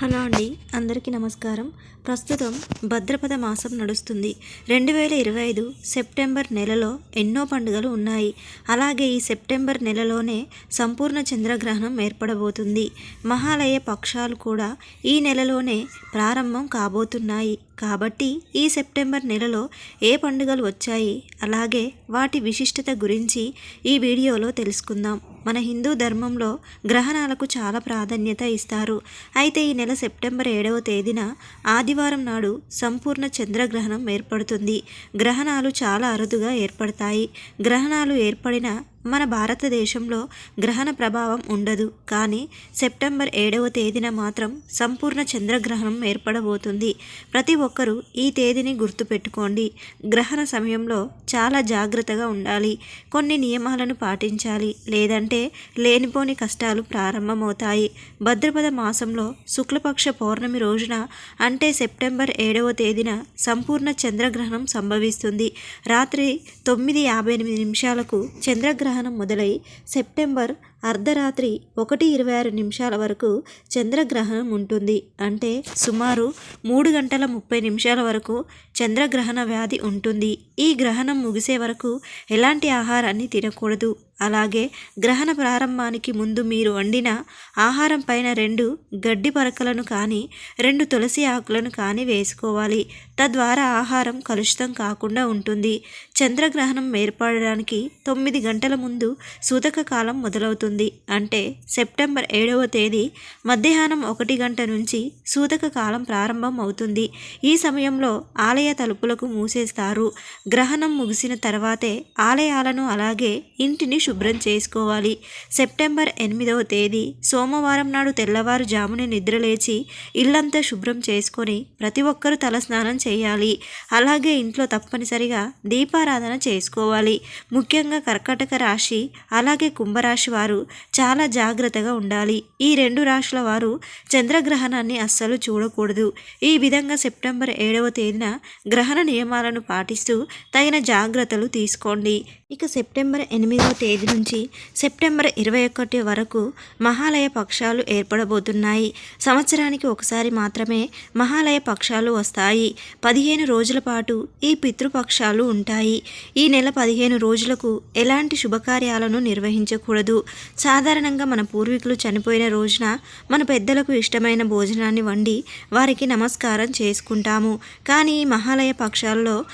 Hello అండి అందరికీ నమస్కారం. ప్రస్తుతం భద్రపద మాసం నడుస్తుంది. రెండు వేల ఇరవై ఐదు సెప్టెంబర్ నెలలో ఎన్నో పండుగలు ఉన్నాయి. అలాగే ఈ సెప్టెంబర్ నెలలోనే సంపూర్ణ చంద్రగ్రహణం ఏర్పడబోతుంది. మహాలయ పక్షాలు కూడా ఈ నెలలోనే ప్రారంభం కాబోతున్నాయి. కాబట్టి ఈ సెప్టెంబర్ నెలలో ఏ పండుగలు వచ్చాయి? అలాగే వాటి విశిష్టత గురించి ఈ వీడియోలో తెలుసుకుందాం. మన హిందూ ధర్మంలో గ్రహణాలకు చాలా ప్రాధాన్యత ఇస్తారు. అయితే ఈ నెల సెప్టెంబర్ ఏడవ తేదీన ఆదివారం నాడు సంపూర్ణ చంద్రగ్రహణం ఏర్పడుతుంది. గ్రహణాలు చాలా అరుదుగా ఏర్పడతాయి. గ్రహణాలు ఏర్పడిన మన భారతదేశంలో గ్రహణ ప్రభావం ఉండదు. కానీ సెప్టెంబర్ ఏడవ తేదీన మాత్రం సంపూర్ణ చంద్రగ్రహణం ఏర్పడబోతుంది. ప్రతి ఒక్కరూ ఈ తేదీని గుర్తుపెట్టుకోండి. గ్రహణ సమయంలో చాలా జాగ్రత్తగా ఉండాలి. కొన్ని నియమాలను పాటించాలి. లేదంటే లేనిపోని కష్టాలు ప్రారంభమవుతాయి. భద్రపద మాసంలో శుక్లపక్ష పౌర్ణమి రోజున అంటే సెప్టెంబర్ ఏడవ తేదీన సంపూర్ణ చంద్రగ్రహణం సంభవిస్తుంది. రాత్రి తొమ్మిది యాభై ఎనిమిది నిమిషాలకు చంద్రగ్రహణం గ్రహణం మొదలై సెప్టెంబర్ అర్ధరాత్రి ఒకటి ఇరవై ఆరు నిమిషాల వరకు చంద్రగ్రహణం ఉంటుంది. అంటే సుమారు మూడు గంటల ముప్పై నిమిషాల వరకు చంద్రగ్రహణ వ్యాధి ఉంటుంది. ఈ గ్రహణం ముగిసే వరకు ఎలాంటి ఆహారాన్ని తినకూడదు. అలాగే గ్రహణ ప్రారంభానికి ముందు మీరు వండిన ఆహారం పైన రెండు గడ్డి పరకలను కానీ రెండు తులసి ఆకులను కానీ వేసుకోవాలి. తద్వారా ఆహారం కలుషితం కాకుండా ఉంటుంది. చంద్రగ్రహణం ఏర్పడడానికి తొమ్మిది గంటల ముందు సూతక కాలం మొదలవుతుంది. అంటే సెప్టెంబర్ ఏడవ తేదీ మధ్యాహ్నం ఒకటి గంట నుంచి సూతక కాలం ప్రారంభం అవుతుంది. ఈ సమయంలో ఆలయ తలుపులకు మూసేస్తారు. గ్రహణం ముగిసిన తర్వాతే ఆలయాలను అలాగే ఇంటిని శుభ్రం చేసుకోవాలి. సెప్టెంబర్ ఎనిమిదవ తేదీ సోమవారం నాడు తెల్లవారుజామున నిద్రలేచి ఇల్లంతా శుభ్రం చేసుకొని ప్రతి ఒక్కరూ తలస్నానం చేయాలి. అలాగే ఇంట్లో తప్పనిసరిగా దీపారాధన చేసుకోవాలి. ముఖ్యంగా కర్కటక రాశి అలాగే కుంభరాశి వారు చాలా జాగ్రత్తగా ఉండాలి. ఈ రెండు రాశుల వారు చంద్రగ్రహణాన్ని అస్సలు చూడకూడదు. ఈ విధంగా సెప్టెంబర్ ఏడవ తేదీన గ్రహణ నియమాలను పాటిస్తూ తగిన జాగ్రత్తలు తీసుకోండి. ఇక సెప్టెంబర్ ఎనిమిదవ తేదీ నుంచి సెప్టెంబర్ ఇరవై ఒకటి వరకు మహాలయ పక్షాలు ఏర్పడబోతున్నాయి. సంవత్సరానికి ఒకసారి మాత్రమే మహాలయ పక్షాలు వస్తాయి. పదిహేను రోజుల పాటు ఈ పితృపక్షాలు ఉంటాయి. ఈ నెల పదిహేను రోజులకు ఎలాంటి శుభకార్యాలను నిర్వహించకూడదు. సాధారణంగా మన పూర్వీకులు చనిపోయిన రోజున మన పెద్దలకు ఇష్టమైన భోజనాన్ని వండి వారికి నమస్కారం చేసుకుంటాము. కానీ మహాలయ పక్షాల్లో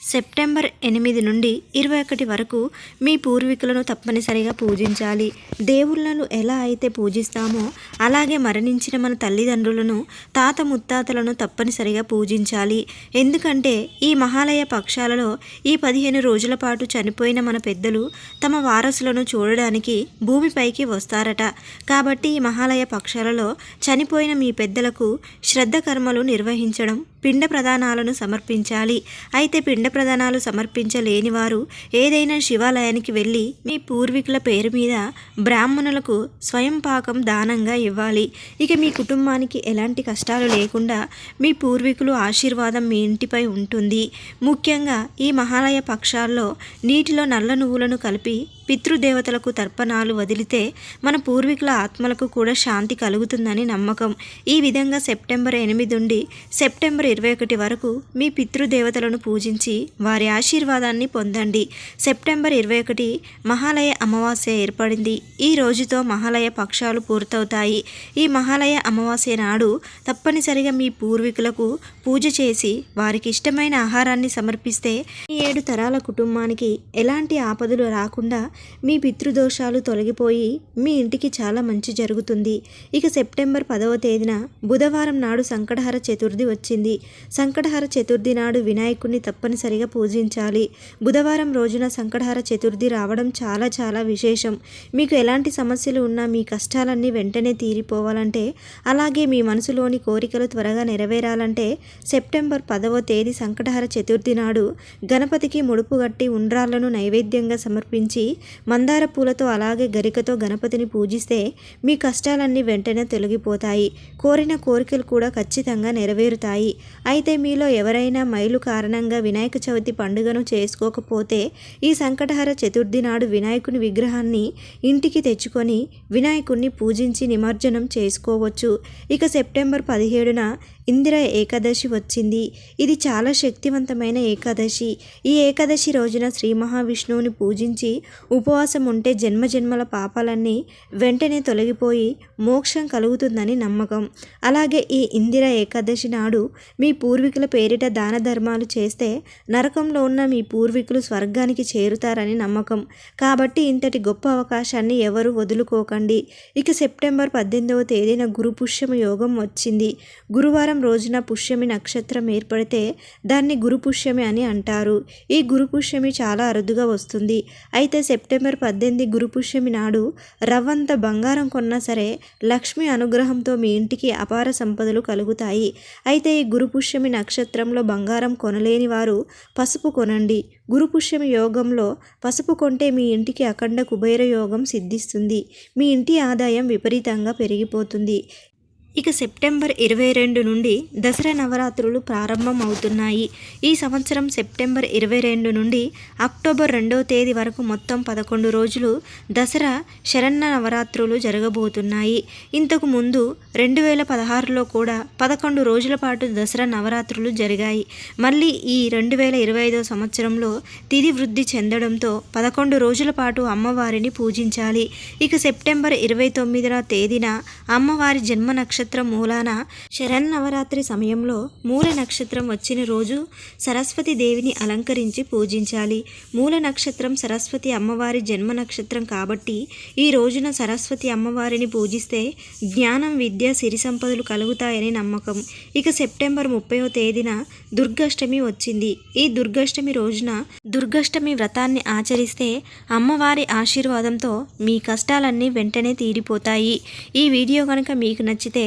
సెప్టెంబర్ ఎనిమిది నుండి ఇరవై ఒకటి వరకు మీ పూర్వీకులను తప్పనిసరిగా పూజించాలి. దేవుళ్ళను ఎలా అయితే పూజిస్తామో అలాగే మరణించిన మన తల్లిదండ్రులను తాత ముత్తాతలను తప్పనిసరిగా పూజించాలి. ఎందుకంటే ఈ మహాలయ పక్షాలలో ఈ పదిహేను రోజుల పాటు చనిపోయిన మన పెద్దలు తమ వారసులను చూడడానికి భూమిపైకి వస్తారట. కాబట్టి ఈ మహాలయ పక్షాలలో చనిపోయిన మీ పెద్దలకు శ్రద్ధ కర్మలు నిర్వహించడం పిండ ప్రదానాలను సమర్పించాలి. అయితే పిండ ప్రదానాలు సమర్పించలేని వారు ఏదైనా శివాలయానికి వెళ్ళి మీ పూర్వీకుల పేరు మీద బ్రాహ్మణులకు స్వయం పాకం దానంగా ఇవ్వాలి. ఇక మీ కుటుంబానికి ఎలాంటి కష్టాలు లేకుండా మీ పూర్వీకులు ఆశీర్వాదం మీ ఇంటిపై ఉంటుంది. ముఖ్యంగా ఈ మహాలయ పక్షాల్లో నీటిలో నల్ల నువ్వులను కలిపి పితృదేవతలకు తర్పణాలు వదిలితే మన పూర్వీకుల ఆత్మలకు కూడా శాంతి కలుగుతుందని నమ్మకం. ఈ విధంగా సెప్టెంబర్ ఎనిమిది నుండి సెప్టెంబర్ ఇరవై ఒకటి వరకు మీ పితృదేవతలను పూజించి వారి ఆశీర్వాదాన్ని పొందండి. సెప్టెంబర్ ఇరవై ఒకటి మహాలయ అమావాస్య ఏర్పడింది. ఈ రోజుతో మహాలయ పక్షాలు పూర్తవుతాయి. ఈ మహాలయ అమావాస్య నాడు తప్పనిసరిగా మీ పూర్వీకులకు పూజ చేసి వారికి ఇష్టమైన ఆహారాన్ని సమర్పిస్తే ఈ ఏడు తరాల కుటుంబానికి ఎలాంటి ఆపదలు రాకుండా మీ పితృదోషాలు తొలగిపోయి మీ ఇంటికి చాలా మంచి జరుగుతుంది. ఇక సెప్టెంబర్ పదవ తేదీన బుధవారం నాడు సంకటహర చతుర్థి వచ్చింది. సంకటహర చతుర్థి నాడు వినాయకుడిని తప్పనిసరిగా పూజించాలి. బుధవారం రోజున సంకటహర చతుర్థి రావడం చాలా చాలా విశేషం. మీకు ఎలాంటి సమస్యలు ఉన్నా మీ కష్టాలన్నీ వెంటనే తీరిపోవాలంటే అలాగే మీ మనసులోని కోరికలు త్వరగా నెరవేరాలంటే సెప్టెంబర్ పదవ తేదీ సంకటహర చతుర్థి నాడు గణపతికి ముడుపుగట్టి ఉండ్రాళ్ళను నైవేద్యంగా సమర్పించి మందార పూలతో అలాగే గరికతో గణపతిని పూజిస్తే మీ కష్టాలన్నీ వెంటనే తొలగిపోతాయి. కోరిన కోరికలు కూడా ఖచ్చితంగా నెరవేరుతాయి. అయితే మీలో ఎవరైనా మైలు కారణంగా వినాయక చవితి పండుగను చేసుకోకపోతే ఈ సంకటహర చతుర్థి నాడు వినాయకుని విగ్రహాన్ని ఇంటికి తెచ్చుకొని వినాయకుణ్ణి పూజించి నిమజ్జనం చేసుకోవచ్చు. ఇక సెప్టెంబర్ పదిహేడున ఇందిర ఏకాదశి వచ్చింది. ఇది చాలా శక్తివంతమైన ఏకాదశి. ఈ ఏకాదశి రోజున శ్రీ మహావిష్ణువుని పూజించి ఉపవాసం ఉంటే జన్మజన్మల పాపాలన్నీ వెంటనే తొలగిపోయి మోక్షం కలుగుతుందని నమ్మకం. అలాగే ఈ ఇందిర ఏకాదశి నాడు మీ పూర్వీకుల పేరిట దాన ధర్మాలు చేస్తే నరకంలో ఉన్న మీ పూర్వీకులు స్వర్గానికి చేరుతారని నమ్మకం. కాబట్టి ఇంతటి గొప్ప అవకాశాన్ని ఎవరు వదులుకోకండి. ఇక సెప్టెంబర్ పద్దెనిమిదవ తేదీన గురు పుష్యమ యోగం వచ్చింది. గురువారం రోజున పుష్యమి నక్షత్రం ఏర్పడితే దాన్ని గురు పుష్యమి అని అంటారు. ఈ గురు పుష్యమి చాలా అరుదుగా వస్తుంది. అయితే సెప్టెంబర్ పద్దెనిమిది గురుపుష్యమి నాడు రవ్వంత బంగారం కొన్నా సరే లక్ష్మి అనుగ్రహంతో మీ ఇంటికి అపార సంపదలు కలుగుతాయి. అయితే ఈ గురుపుష్యమి నక్షత్రంలో బంగారం కొనలేని వారు పసుపు కొనండి. గురుపుష్యమి యోగంలో పసుపు కొంటే మీ ఇంటికి అఖండ కుబేర యోగం సిద్ధిస్తుంది. మీ ఇంటి ఆదాయం విపరీతంగా పెరిగిపోతుంది. ఇక సెప్టెంబర్ ఇరవై రెండు నుండి దసరా నవరాత్రులు ప్రారంభం అవుతున్నాయి ఈ సంవత్సరం సెప్టెంబర్ ఇరవై రెండు నుండి అక్టోబర్ రెండవ తేదీ వరకు మొత్తం పదకొండు రోజులు దసరా శరన్న నవరాత్రులు జరగబోతున్నాయి. ఇంతకు ముందు రెండు వేల పదహారులో కూడా పదకొండు రోజుల పాటు దసరా నవరాత్రులు జరిగాయి. మళ్ళీ ఈ రెండు వేల ఇరవై ఐదో సంవత్సరంలో తిథి వృద్ధి చెందడంతో పదకొండు రోజుల పాటు అమ్మవారిని పూజించాలి. ఇక సెప్టెంబర్ ఇరవై తొమ్మిదిన తేదీన అమ్మవారి జన్మ నక్షత్రం మూలాన శరన్నవరాత్రి సమయంలో మూల నక్షత్రం వచ్చిన రోజు సరస్వతి దేవిని అలంకరించి పూజించాలి. మూల నక్షత్రం సరస్వతి అమ్మవారి జన్మ నక్షత్రం కాబట్టి ఈ రోజున సరస్వతి అమ్మవారిని పూజిస్తే జ్ఞానం విద్య సిరి సంపదలు కలుగుతాయని నమ్మకం. ఇక సెప్టెంబర్ ముప్పైవ తేదీన దుర్గాష్టమి వచ్చింది. ఈ దుర్గాష్టమి రోజున దుర్గాష్టమి వ్రతాన్ని ఆచరిస్తే అమ్మవారి ఆశీర్వాదంతో మీ కష్టాలన్నీ వెంటనే తీరిపోతాయి. ఈ వీడియో కనుక మీకు నచ్చితే